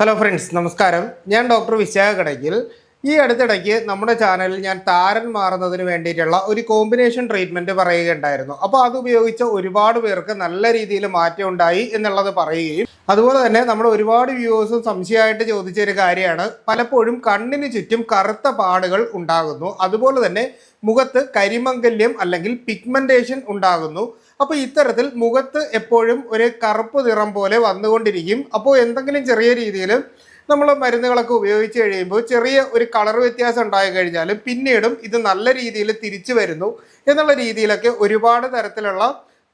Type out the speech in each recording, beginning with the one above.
Hello friends നമസ്കാരം. ഞാൻ doctor Vishakha Kadakkal. ഈ അടുത്തിടയ്ക്ക് നമ്മുടെ ചാനലിൽ ഞാൻ താരൻ മാറുന്നതിന് വേണ്ടിയിട്ടുള്ള ഒരു കോമ്പിനേഷൻ ട്രീറ്റ്മെന്റ് പറയുകയുണ്ടായിരുന്നു. അപ്പോൾ അത് ഉപയോഗിച്ച ഒരുപാട് പേർക്ക് നല്ല രീതിയിൽ മാറ്റം ഉണ്ടായി എന്നുള്ളത് പറയുകയും അതുപോലെ തന്നെ നമ്മൾ ഒരുപാട് വ്യൂവേഴ്സും സംശയമായിട്ട് ചോദിച്ച ഒരു കാര്യമാണ്. പലപ്പോഴും കണ്ണിന് ചുറ്റും കറുത്ത പാടുകൾ ഉണ്ടാകുന്നു. അതുപോലെ തന്നെ മുഖത്ത് കരിമംഗല്യം അല്ലെങ്കിൽ പിഗ്മെന്റേഷൻ ഉണ്ടാകുന്നു. അപ്പോൾ ഇത്തരത്തിൽ മുഖത്ത് എപ്പോഴും ഒരു കറുപ്പ് നിറം പോലെ വന്നുകൊണ്ടിരിക്കും. അപ്പോൾ എന്തെങ്കിലും ചെറിയ രീതിയിൽ നമ്മൾ മരുന്നുകളൊക്കെ ഉപയോഗിച്ച് കഴിയുമ്പോൾ ചെറിയ ഒരു കളർ വ്യത്യാസം ഉണ്ടായി കഴിഞ്ഞാലും പിന്നീടും ഇത് നല്ല രീതിയിൽ തിരിച്ചു വരുന്നു എന്നുള്ള രീതിയിലൊക്കെ ഒരുപാട് തരത്തിലുള്ള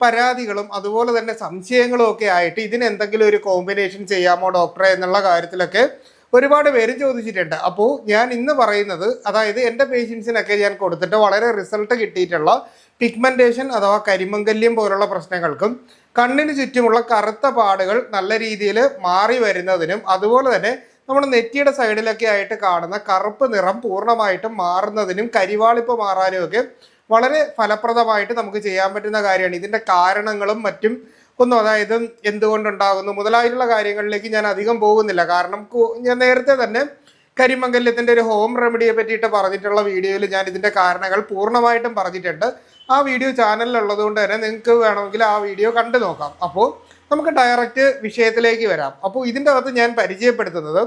പരാതികളും അതുപോലെ തന്നെ സംശയങ്ങളും ഒക്കെ ആയിട്ട് ഇതിനെന്തെങ്കിലും ഒരു കോമ്പിനേഷൻ ചെയ്യാമോ ഡോക്ടറെ എന്നുള്ള കാര്യത്തിലൊക്കെ ഒരുപാട് പേര് ചോദിച്ചിട്ടുണ്ട്. അപ്പോൾ ഞാൻ ഇന്ന് പറയുന്നത് അതായത് എന്റെ പേഷ്യൻസിനൊക്കെ ഞാൻ കൊടുത്തിട്ട് വളരെ റിസൾട്ട് കിട്ടിയിട്ടുള്ള പിഗ്മെന്റേഷൻ അഥവാ കരിമംഗല്യം പോലുള്ള പ്രശ്നങ്ങൾക്കും കണ്ണിന് ചുറ്റുമുള്ള കറുത്ത പാടുകൾ നല്ല രീതിയിൽ മാറി വരുന്നതിനും അതുപോലെ തന്നെ നമ്മുടെ നെറ്റിയുടെ സൈഡിലൊക്കെ ആയിട്ട് കാണുന്ന കറുപ്പ് നിറം പൂർണമായിട്ടും മാറുന്നതിനും കരിവാളിപ്പ് മാറാനും ഒക്കെ വളരെ ഫലപ്രദമായിട്ട് നമുക്ക് ചെയ്യാൻ പറ്റുന്ന കാര്യമാണ്. ഇതിന്റെ കാരണങ്ങളും മറ്റും ഒന്നും അതായത് എന്തുകൊണ്ടുണ്ടാകുന്നു മുതലായിട്ടുള്ള കാര്യങ്ങളിലേക്ക് ഞാൻ അധികം പോകുന്നില്ല. കാരണം ഞാൻ നേരത്തെ തന്നെ കരിമംഗല്യത്തിന്റെ ഒരു ഹോം റെമഡിയെ പറ്റിയിട്ട് പറഞ്ഞിട്ടുള്ള വീഡിയോയിൽ ഞാൻ ഇതിന്റെ കാരണങ്ങൾ പൂർണമായിട്ടും പറഞ്ഞിട്ടുണ്ട്. ആ വീഡിയോ ചാനലിലുള്ളത് കൊണ്ട് തന്നെ നിങ്ങൾക്ക് വേണമെങ്കിൽ ആ വീഡിയോ കണ്ടു നോക്കാം. അപ്പോൾ നമുക്ക് ഡയറക്റ്റ് വിഷയത്തിലേക്ക് വരാം. അപ്പോൾ ഇതിന്റെ അകത്ത് ഞാൻ പരിചയപ്പെടുത്തുന്നത്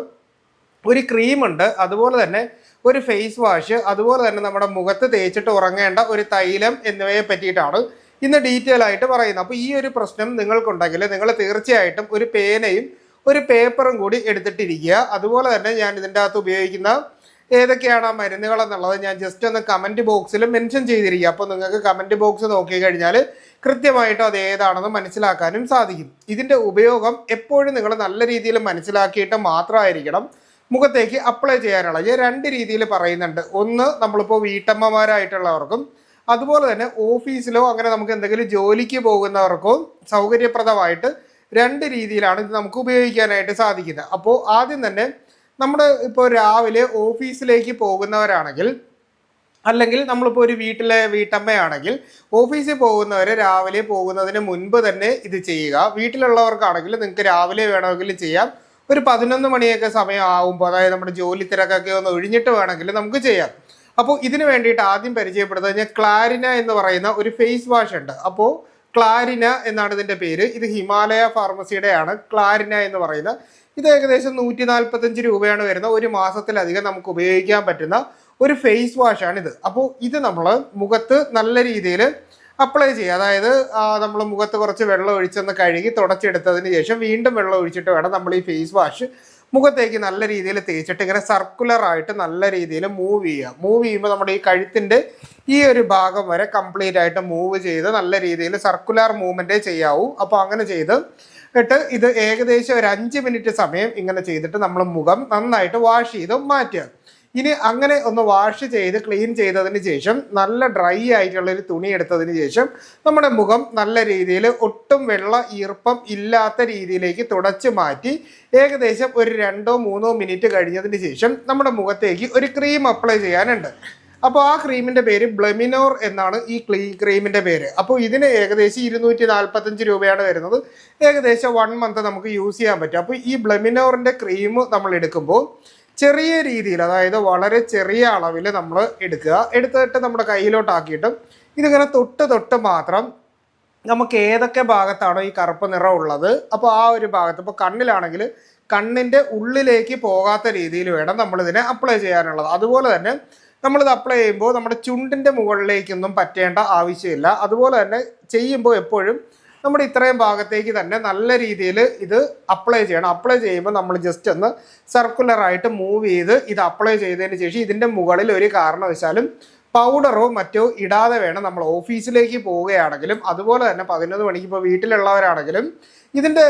ഒരു ക്രീമുണ്ട് അതുപോലെ തന്നെ ഒരു ഫേസ് വാഷ് അതുപോലെ തന്നെ നമ്മുടെ മുഖത്ത് തേച്ചിട്ട് ഉറങ്ങേണ്ട ഒരു തൈലം എന്നിവയെ പറ്റിയിട്ടാണ് ഇന്ന് ഡീറ്റെയിൽ ആയിട്ട് പറയുന്നത് അപ്പോൾ ഈ ഒരു പ്രശ്നം നിങ്ങൾക്കുണ്ടെങ്കിൽ നിങ്ങൾ തീർച്ചയായിട്ടും ഒരു പേനയും ഒരു പേപ്പറും കൂടി എടുത്തിട്ടിരിക്കുക. അതുപോലെ തന്നെ ഞാൻ ഇതിന്റെ അകത്ത് ഉപയോഗിക്കുന്ന ഏതൊക്കെയാണ് ആ മരുന്നുകൾ എന്നുള്ളത് ഞാൻ ജസ്റ്റ് ഒന്ന് കമന്റ് ബോക്സിൽ മെൻഷൻ ചെയ്തിരിക്കുക. അപ്പോൾ നിങ്ങൾക്ക് കമന്റ് ബോക്സ് നോക്കി കഴിഞ്ഞാൽ കൃത്യമായിട്ട് അത് ഏതാണെന്ന് മനസ്സിലാക്കാനും സാധിക്കും. ഇതിന്റെ ഉപയോഗം എപ്പോഴും നിങ്ങൾ നല്ല രീതിയിൽ മനസ്സിലാക്കിയിട്ട് മാത്രമായിരിക്കണം. മുഖത്തേക്ക് അപ്ലൈ ചെയ്യാനുള്ളത് രണ്ട് രീതിയിൽ പറയുന്നുണ്ട്. ഒന്ന് നമ്മളിപ്പോൾ വീട്ടമ്മമാരായിട്ടുള്ളവർക്കും അതുപോലെ തന്നെ ഓഫീസിലോ അങ്ങനെ നമുക്ക് എന്തെങ്കിലും ജോലിക്ക് പോകുന്നവർക്കോ സൗകര്യപ്രദമായിട്ട് രണ്ട് രീതിയിലാണ് ഇത് നമുക്ക് ഉപയോഗിക്കാനായിട്ട് സാധിക്കുന്നത്. അപ്പോൾ ആദ്യം തന്നെ നമ്മൾ ഇപ്പോൾ രാവിലെ ഓഫീസിലേക്ക് പോകുന്നവരാണെങ്കിൽ അല്ലെങ്കിൽ നമ്മളിപ്പോൾ ഒരു വീട്ടിലെ വീട്ടമ്മയാണെങ്കിൽ ഓഫീസിൽ പോകുന്നവർ രാവിലെ പോകുന്നതിന് മുൻപ് തന്നെ ഇത് ചെയ്യുക. വീട്ടിലുള്ളവർക്കാണെങ്കിൽ നിങ്ങൾക്ക് രാവിലെ വേണമെങ്കിൽ ചെയ്യാം. ഒരു പതിനൊന്ന് മണിയൊക്കെ സമയം ആകുമ്പോൾ അതായത് നമ്മുടെ ജോലി തിരക്കൊക്കെ ഒന്ന് ഒഴിഞ്ഞിട്ട് വേണമെങ്കിൽ നമുക്ക് ചെയ്യാം. അപ്പോൾ ഇതിന് വേണ്ടിയിട്ട് ആദ്യം പരിചയപ്പെടുന്നത് ഞാൻ ക്ലാരിന എന്ന് പറയുന്ന ഒരു ഫേസ് വാഷ് ഉണ്ട്. അപ്പോൾ ക്ലാരിന എന്നാണ് ഇതിന്റെ പേര്. ഇത് ഹിമാലയ ഫാർമസിയുടെയാണ് ക്ലാരിന എന്ന് പറയുന്ന. ഇത് ഏകദേശം നൂറ്റി നാൽപ്പത്തഞ്ച് രൂപയാണ് വരുന്ന. ഒരു മാസത്തിലധികം നമുക്ക് ഉപയോഗിക്കാൻ പറ്റുന്ന ഒരു ഫേസ് വാഷാണ് ഇത്. അപ്പോൾ ഇത് നമ്മൾ മുഖത്ത് നല്ല രീതിയിൽ അപ്ലൈ ചെയ്യുക. അതായത് നമ്മൾ മുഖത്ത് കുറച്ച് വെള്ളം ഒഴിച്ചൊന്ന് കഴുകി തുടച്ചെടുത്തതിന് ശേഷം വീണ്ടും വെള്ളം ഒഴിച്ചിട്ട് വേണം നമ്മൾ ഈ ഫേസ് വാഷ് മുഖത്തേക്ക് നല്ല രീതിയിൽ തേച്ചിട്ട് ഇങ്ങനെ സർക്കുലർ ആയിട്ട് നല്ല രീതിയിൽ മൂവ് ചെയ്യുക. മൂവ് ചെയ്യുമ്പോൾ നമ്മുടെ ഈ കഴുത്തിന്റെ ഈ ഒരു ഭാഗം വരെ കംപ്ലീറ്റ് ആയിട്ട് മൂവ് ചെയ്ത് നല്ല രീതിയിൽ സർക്കുലർ മൂവ്മെന്റേ ചെയ്യാവൂ. അപ്പോൾ അങ്ങനെ ചെയ്ത് ഇട്ട് ഇത് ഏകദേശം ഒരു അഞ്ച് മിനിറ്റ് സമയം ഇങ്ങനെ ചെയ്തിട്ട് നമ്മൾ മുഖം നന്നായിട്ട് വാഷ് ചെയ്ത് മാറ്റുക. ഇനി അങ്ങനെ ഒന്ന് വാഷ് ചെയ്ത് ക്ലീൻ ചെയ്തതിന് ശേഷം നല്ല ഡ്രൈ ആയിട്ടുള്ള ഒരു തുണി എടുത്തതിന് ശേഷം നമ്മുടെ മുഖം നല്ല രീതിയിൽ ഒട്ടും വെള്ള ഈർപ്പം ഇല്ലാത്ത രീതിയിലേക്ക് തുടച്ചു മാറ്റി ഏകദേശം ഒരു രണ്ടോ മൂന്നോ മിനിറ്റ് കഴിഞ്ഞതിന് ശേഷം നമ്മുടെ മുഖത്തേക്ക് ഒരു ക്രീം അപ്ലൈ ചെയ്യാനുണ്ട്. അപ്പോൾ ആ ക്രീമിന്റെ പേര് ബ്ലെമിനോർ എന്നാണ് ഈ ക്ലീ ക്രീമിന്റെ പേര്. അപ്പോൾ ഇതിന് ഏകദേശം ഇരുന്നൂറ്റി നാൽപ്പത്തഞ്ച് രൂപയാണ് വരുന്നത്. ഏകദേശം വൺ മന്ത് നമുക്ക് യൂസ് ചെയ്യാൻ പറ്റും. അപ്പോൾ ഈ ബ്ലെമിനോറിന്റെ ക്രീം നമ്മൾ എടുക്കുമ്പോൾ ചെറിയ രീതിയിൽ അതായത് വളരെ ചെറിയ അളവിൽ നമ്മൾ എടുക്കുക. എടുത്തിട്ട് നമ്മുടെ കയ്യിലോട്ടാക്കിയിട്ടും ഇതിങ്ങനെ തൊട്ട് തൊട്ട് മാത്രം നമുക്ക് ഏതൊക്കെ ഭാഗത്താണോ ഈ കറുപ്പ് നിറം ഉള്ളത് അപ്പോൾ ആ ഒരു ഭാഗത്ത് ഇപ്പോൾ കണ്ണിലാണെങ്കിൽ കണ്ണിന്റെ ഉള്ളിലേക്ക് പോകാത്ത രീതിയിൽ വേണം നമ്മളിതിനെ അപ്ലൈ ചെയ്യാനുള്ളത്. അതുപോലെ തന്നെ നമ്മളിത് അപ്ലൈ ചെയ്യുമ്പോൾ നമ്മുടെ ചുണ്ടിന്റെ മുകളിലേക്കൊന്നും പറ്റേണ്ട ആവശ്യമില്ല. അതുപോലെ തന്നെ ചെയ്യുമ്പോൾ എപ്പോഴും നമ്മുടെ ഇത്രയും ഭാഗത്തേക്ക് തന്നെ നല്ല രീതിയിൽ ഇത് അപ്ലൈ ചെയ്യണം. അപ്ലൈ ചെയ്യുമ്പോൾ നമ്മൾ ജസ്റ്റ് ഒന്ന് സർക്കുലറായിട്ട് മൂവ് ചെയ്ത് ഇത് അപ്ലൈ ചെയ്തതിന് ശേഷം ഇതിന്റെ മുകളിൽ ഒരു കാരണവശാലും പൗഡറോ മറ്റോ ഇടാതെ വേണം നമ്മൾ ഓഫീസിലേക്ക് പോവുകയാണെങ്കിലും അതുപോലെ തന്നെ പതിനൊന്ന് മണിക്ക് ഇപ്പോൾ വീട്ടിലുള്ളവരാണെങ്കിലും ഇതിന്റെ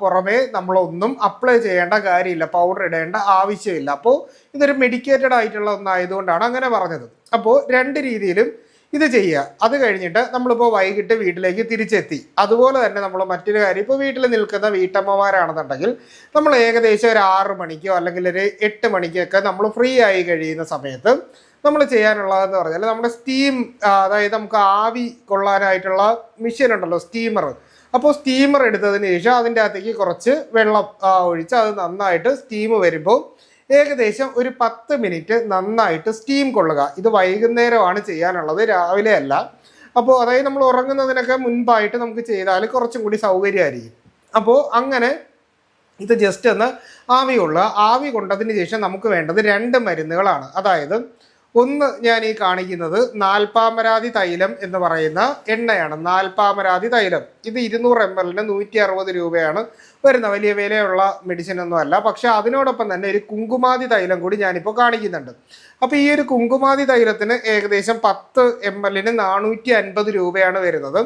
പുറമേ നമ്മളൊന്നും അപ്ലൈ ചെയ്യേണ്ട കാര്യമില്ല പൗഡർ ഇടേണ്ട ആവശ്യമില്ല. അപ്പോൾ ഇതൊരു മെഡിക്കേറ്റഡ് ആയിട്ടുള്ള ഒന്നായതുകൊണ്ടാണ് അങ്ങനെ പറഞ്ഞത്. അപ്പോൾ രണ്ട് രീതിയിലും ഇത് ചെയ്യുക. അത് കഴിഞ്ഞിട്ട് നമ്മളിപ്പോൾ വൈകിട്ട് വീട്ടിലേക്ക് തിരിച്ചെത്തി. അതുപോലെ തന്നെ നമ്മൾ മറ്റൊരു കാര്യം ഇപ്പോൾ വീട്ടിൽ നിൽക്കുന്ന വീട്ടമ്മമാരാണെന്നുണ്ടെങ്കിൽ നമ്മൾ ഏകദേശം ഒരു ആറ് മണിക്കോ അല്ലെങ്കിൽ ഒരു എട്ട് മണിക്കൊക്കെ നമ്മൾ ഫ്രീ ആയി കഴിയുന്ന സമയത്ത് നമ്മൾ ചെയ്യാനുള്ളതെന്ന് പറഞ്ഞാൽ നമ്മുടെ സ്റ്റീം അതായത് നമുക്ക് ആവി കൊള്ളാനായിട്ടുള്ള മെഷീൻ ഉണ്ടല്ലോ സ്റ്റീമർ. അപ്പോൾ സ്റ്റീമർ എടുത്തതിന് ശേഷം അതിന്റെ അകത്തേക്ക് കുറച്ച് വെള്ളം ഒഴിച്ച് അത് നന്നായിട്ട് സ്റ്റീം വരുമ്പോൾ ഏകദേശം ഒരു പത്ത് മിനിറ്റ് നന്നായിട്ട് സ്റ്റീം കൊള്ളുക. ഇത് വൈകുന്നേരമാണ് ചെയ്യാനുള്ളത് രാവിലെ അല്ല. അപ്പോൾ അതായത് നമ്മൾ ഉറങ്ങുന്നതിനൊക്കെ മുൻപായിട്ട് നമുക്ക് ചെയ്താൽ കുറച്ചും കൂടി സൗകര്യമായിരിക്കും. അപ്പോൾ അങ്ങനെ ഇത് ജസ്റ്റ് ഒന്ന് ആവി കൊള്ളുക ആവി കൊണ്ടതിന് ശേഷം നമുക്ക് വേണ്ടത് രണ്ട് മരുന്നുകളാണ്. അതായത് ഒന്ന് ഞാൻ ഈ കാണിക്കുന്നത് നാൽപ്പാമരാതി തൈലം എന്ന് പറയുന്ന എണ്ണയാണ് നാൽപ്പാമരാതി തൈലം. ഇത് ഇരുന്നൂറ് എം എല്ലിന് നൂറ്റി അറുപത് രൂപയാണ് വരുന്ന വലിയ വിലയുള്ള മെഡിസിൻ ഒന്നും അല്ല. പക്ഷെ അതിനോടൊപ്പം തന്നെ ഒരു കുങ്കുമാതി തൈലം കൂടി ഞാനിപ്പോൾ കാണിക്കുന്നുണ്ട്. അപ്പോൾ ഈ ഒരു കുങ്കുമാതി തൈലത്തിന് ഏകദേശം പത്ത് എം എല്ലിന് നാനൂറ്റി അൻപത് രൂപയാണ് വരുന്നത്.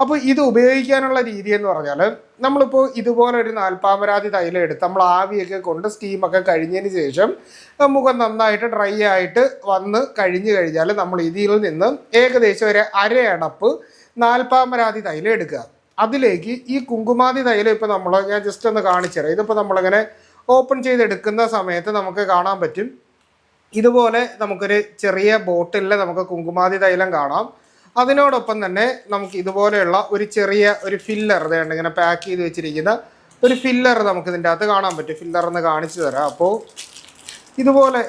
അപ്പോൾ ഇത് ഉപയോഗിക്കാനുള്ള രീതി എന്ന് പറഞ്ഞാൽ നമ്മളിപ്പോൾ ഇതുപോലെ ഒരു നാൽപ്പാമരാതി തൈലം എടുത്ത് നമ്മൾ ആവിയൊക്കെ കൊണ്ട് സ്റ്റീമൊക്കെ കഴിഞ്ഞതിന് ശേഷം മുഖം നന്നായിട്ട് ഡ്രൈ ആയിട്ട് വന്ന് കഴിഞ്ഞു കഴിഞ്ഞാൽ നമ്മൾ ഇതിൽ നിന്ന് ഏകദേശം ഒരു അരയണപ്പ് നാൽപ്പാമരാതി തൈലം എടുക്കുക. അതിലേക്ക് ഈ കുങ്കുമാതി തൈലം ഇപ്പോൾ നമ്മൾ ഞാൻ ജസ്റ്റ് ഒന്ന് കാണിച്ചു തരാം. ഇതിപ്പോൾ നമ്മളിങ്ങനെ ഓപ്പൺ ചെയ്തെടുക്കുന്ന സമയത്ത് നമുക്ക് കാണാൻ പറ്റും. ഇതുപോലെ നമുക്കൊരു ചെറിയ ബോട്ടിലിൽ നമുക്ക് കുങ്കുമാതി തൈലം കാണാം. അതിനോടൊപ്പം തന്നെ നമുക്ക് ഇതുപോലെയുള്ള ഒരു ചെറിയ ഒരു ഫില്ലർ ഇതുണ്ട് ഇങ്ങനെ പാക്ക് ചെയ്ത് വെച്ചിരിക്കുന്ന ഒരു ഫില്ലർ നമുക്ക് ഇതിന്റെ അകത്ത് കാണാൻ പറ്റും. ഫില്ലർ എന്ന് കാണിച്ചു തരാം. അപ്പോൾ ഇതുപോലെ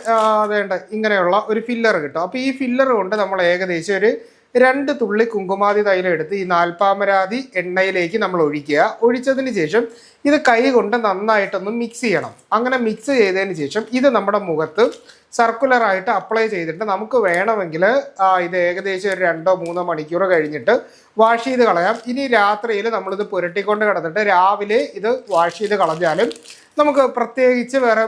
വേണ്ട ഇങ്ങനെയുള്ള ഒരു ഫില്ലർ കിട്ടും. അപ്പോൾ ഈ ഫില്ലർ കൊണ്ട് നമ്മൾ ഏകദേശം ഒരു രണ്ട് തുള്ളി കുങ്കുമാതി തൈലം എടുത്ത് ഈ നാൽപ്പാമരാതി എണ്ണയിലേക്ക് നമ്മൾ ഒഴിക്കുക. ഒഴിച്ചതിന് ശേഷം ഇത് കൈ കൊണ്ട് നന്നായിട്ടൊന്ന് മിക്സ് ചെയ്യണം. അങ്ങനെ മിക്സ് ചെയ്തതിന് ശേഷം ഇത് നമ്മുടെ മുഖത്ത് സർക്കുലറായിട്ട് അപ്ലൈ ചെയ്തിട്ട് നമുക്ക് വേണമെങ്കിൽ ഇത് ഏകദേശം ഒരു രണ്ടോ മൂന്നോ മണിക്കൂർ കഴിഞ്ഞിട്ട് വാഷ് ചെയ്ത് കളയാം. ഇനി രാത്രിയിൽ നമ്മളിത് പുരട്ടിക്കൊണ്ട് കിടന്നിട്ട് രാവിലെ ഇത് വാഷ് ചെയ്ത് കളഞ്ഞാലും നമുക്ക് പ്രത്യേകിച്ച് വേറെ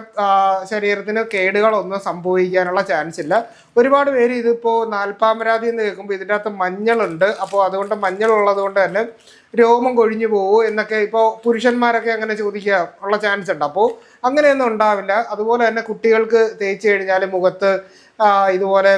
ശരീരത്തിന് കേടുകളൊന്നും സംഭവിക്കാനുള്ള ചാൻസ് ഇല്ല. ഒരുപാട് പേര് ഇതിപ്പോൾ നാൽപ്പാമരാതി എന്ന് കേൾക്കുമ്പോൾ ഇതിന്റെ അകത്ത് മഞ്ഞളുണ്ട്. അപ്പോൾ അതുകൊണ്ട് മഞ്ഞളുള്ളത് കൊണ്ട് തന്നെ രോമം കൊഴിഞ്ഞു പോകുമോ എന്നൊക്കെ ഇപ്പോൾ പുരുഷന്മാരൊക്കെ അങ്ങനെ ചോദിക്കുക ഉള്ള ചാൻസ് ഉണ്ട്. അപ്പോൾ അങ്ങനെയൊന്നും ഉണ്ടാവില്ല. അതുപോലെ തന്നെ കുട്ടികൾക്ക് തേച്ച് കഴിഞ്ഞാൽ മുഖത്ത് ഇതുപോലെ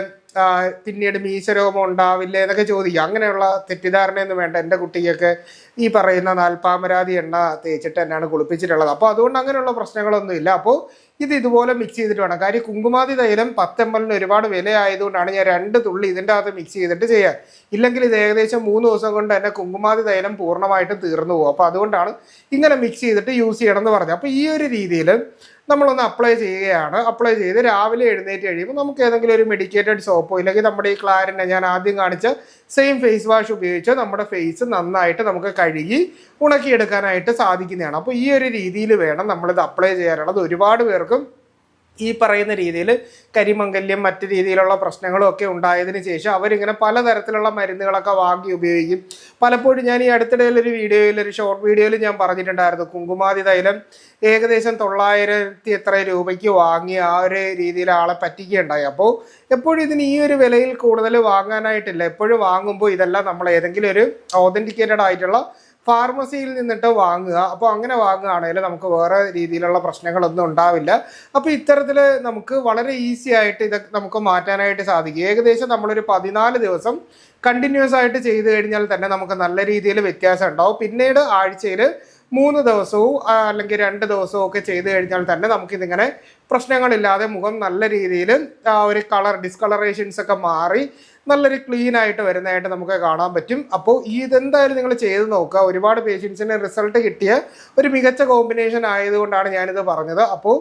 പിന്നീട് മീശരോഗം ഉണ്ടാവില്ല എന്നൊക്കെ ചോദിക്കുക അങ്ങനെയുള്ള തെറ്റിദ്ധാരണയൊന്നും വേണ്ട. എന്റെ കുട്ടിക്കൊക്കെ ഈ പറയുന്ന നാൽപ്പാമരാതി എണ്ണ തേച്ചിട്ട് തന്നെയാണ് കുളിപ്പിച്ചിട്ടുള്ളത്. അപ്പോൾ അതുകൊണ്ട് അങ്ങനെയുള്ള പ്രശ്നങ്ങളൊന്നും ഇല്ല അപ്പോൾ ഇത് ഇതുപോലെ മിക്സ് ചെയ്തിട്ട് വേണം. കാര്യം കുങ്കുമാതി തൈലം പത്തെമ്പലിന് ഒരുപാട് വില ആയതുകൊണ്ടാണ് ഞാൻ രണ്ട് തുള്ളി ഇതിന്റെ അകത്ത് മിക്സ് ചെയ്തിട്ട് ചെയ്യാൻ ഇല്ലെങ്കിൽ ഇത് ഏകദേശം മൂന്ന് ദിവസം കൊണ്ട് തന്നെ കുങ്കുമാതി തൈലം പൂർണമായിട്ടും തീർന്നു പോകും. അപ്പോൾ അതുകൊണ്ടാണ് ഇങ്ങനെ മിക്സ് ചെയ്തിട്ട് യൂസ് ചെയ്യണം എന്ന് പറഞ്ഞത്. അപ്പോൾ ഈ ഒരു രീതിയിൽ നമ്മളൊന്ന് അപ്ലൈ ചെയ്യുകയാണ്. അപ്ലൈ ചെയ്ത് രാവിലെ എഴുന്നേറ്റ് കഴിയുമ്പോൾ നമുക്ക് ഏതെങ്കിലും ഒരു മെഡിക്കേറ്റഡ് സോപ്പോ ഇല്ലെങ്കിൽ നമ്മുടെ ഈ ക്ലാരിനെ ഞാൻ ആദ്യം കാണിച്ച സെയിം ഫേസ് വാഷ് ഉപയോഗിച്ച് നമ്മുടെ ഫേസ് നന്നായിട്ട് നമുക്ക് കഴുകി ഉണക്കിയെടുക്കാനായിട്ട് സാധിക്കുന്നതാണ്. അപ്പോൾ ഈ ഒരു രീതിയിൽ വേണം നമ്മളിത് അപ്ലൈ ചെയ്യാനുള്ളത്. ഒരുപാട് പേർക്കും ഈ പറയുന്ന രീതിയിൽ കരിമംഗല്യം മറ്റു രീതിയിലുള്ള പ്രശ്നങ്ങളും ഒക്കെ ഉണ്ടായതിനു ശേഷം അവരിങ്ങനെ പലതരത്തിലുള്ള മരുന്നുകളൊക്കെ വാങ്ങി ഉപയോഗിക്കും. പലപ്പോഴും ഞാൻ ഈ അടുത്തിടയിൽ ഒരു വീഡിയോയിൽ ഒരു ഷോർട്ട് വീഡിയോയിൽ ഞാൻ പറഞ്ഞിട്ടുണ്ടായിരുന്നു. കുങ്കുമാതി തൈലം ഏകദേശം തൊള്ളായിരത്തി എത്ര രൂപയ്ക്ക് വാങ്ങി ആ ഒരു രീതിയിൽ ആളെ പറ്റിക്കുകയുണ്ടായി. അപ്പോൾ എപ്പോഴും ഇതിന് ഈ ഒരു വിലയിൽ കൂടുതൽ വാങ്ങാനായിട്ടില്ല. എപ്പോഴും വാങ്ങുമ്പോൾ ഇതെല്ലാം നമ്മൾ ഏതെങ്കിലും ഒരു ഓതന്റിക്കേറ്റഡ് ആയിട്ടുള്ള ഫാർമസിയിൽ നിന്നിട്ട് വാങ്ങുക. അപ്പോൾ അങ്ങനെ വാങ്ങുകയാണെങ്കിൽ നമുക്ക് വേറെ രീതിയിലുള്ള പ്രശ്നങ്ങളൊന്നും ഉണ്ടാവില്ല. അപ്പോൾ ഇത്തരത്തിൽ നമുക്ക് വളരെ ഈസി ആയിട്ട് ഇതൊക്കെ നമുക്ക് മാറ്റാനായിട്ട് സാധിക്കും. ഏകദേശം നമ്മളൊരു പതിനാല് ദിവസം കണ്ടിന്യൂസ് ആയിട്ട് ചെയ്തു കഴിഞ്ഞാൽ തന്നെ നമുക്ക് നല്ല രീതിയിൽ വ്യത്യാസം ഉണ്ടാവും. പിന്നീട് ആഴ്ചയിൽ മൂന്ന് ദിവസവും അല്ലെങ്കിൽ രണ്ട് ദിവസവും ഒക്കെ ചെയ്തു കഴിഞ്ഞാൽ തന്നെ നമുക്കിതിങ്ങനെ പ്രശ്നങ്ങളില്ലാതെ മുഖം നല്ല രീതിയിൽ ഒരു കളർ ഡിസ്കളറേഷൻസ് ഒക്കെ മാറി നല്ലൊരു ക്ലീൻ ആയിട്ട് വരുന്നതായിട്ട് നമുക്ക് കാണാൻ പറ്റും. അപ്പോൾ ഇതെന്തായാലും നിങ്ങൾ ചെയ്ത് നോക്കുക. ഒരുപാട് പേഷ്യൻസിന് റിസൾട്ട് കിട്ടിയ ഒരു മികച്ച കോമ്പിനേഷൻ ആയതുകൊണ്ടാണ് ഞാനിത് പറഞ്ഞത്. അപ്പോൾ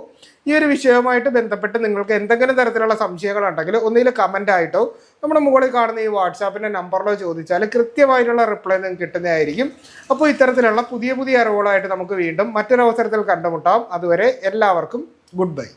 ഈ ഒരു വിഷയവുമായിട്ട് ബന്ധപ്പെട്ട് നിങ്ങൾക്ക് എന്തെങ്കിലും തരത്തിലുള്ള സംശയങ്ങളുണ്ടെങ്കിൽ ഒന്നിൽ കമന്റ് ആയിട്ടോ നമ്മുടെ മുകളിൽ കാണുന്ന ഈ വാട്സാപ്പിന്റെ നമ്പറിലോ ചോദിച്ചാൽ കൃത്യമായിട്ടുള്ള റിപ്ലൈ നിങ്ങൾക്ക് കിട്ടുന്നതായിരിക്കും. അപ്പോൾ ഇത്തരത്തിലുള്ള പുതിയ പുതിയ അറിവുകളായിട്ട് നമുക്ക് വീണ്ടും മറ്റൊരവസരത്തിൽ കണ്ടുമുട്ടാം. അതുവരെ എല്ലാവർക്കും ഗുഡ് ബൈ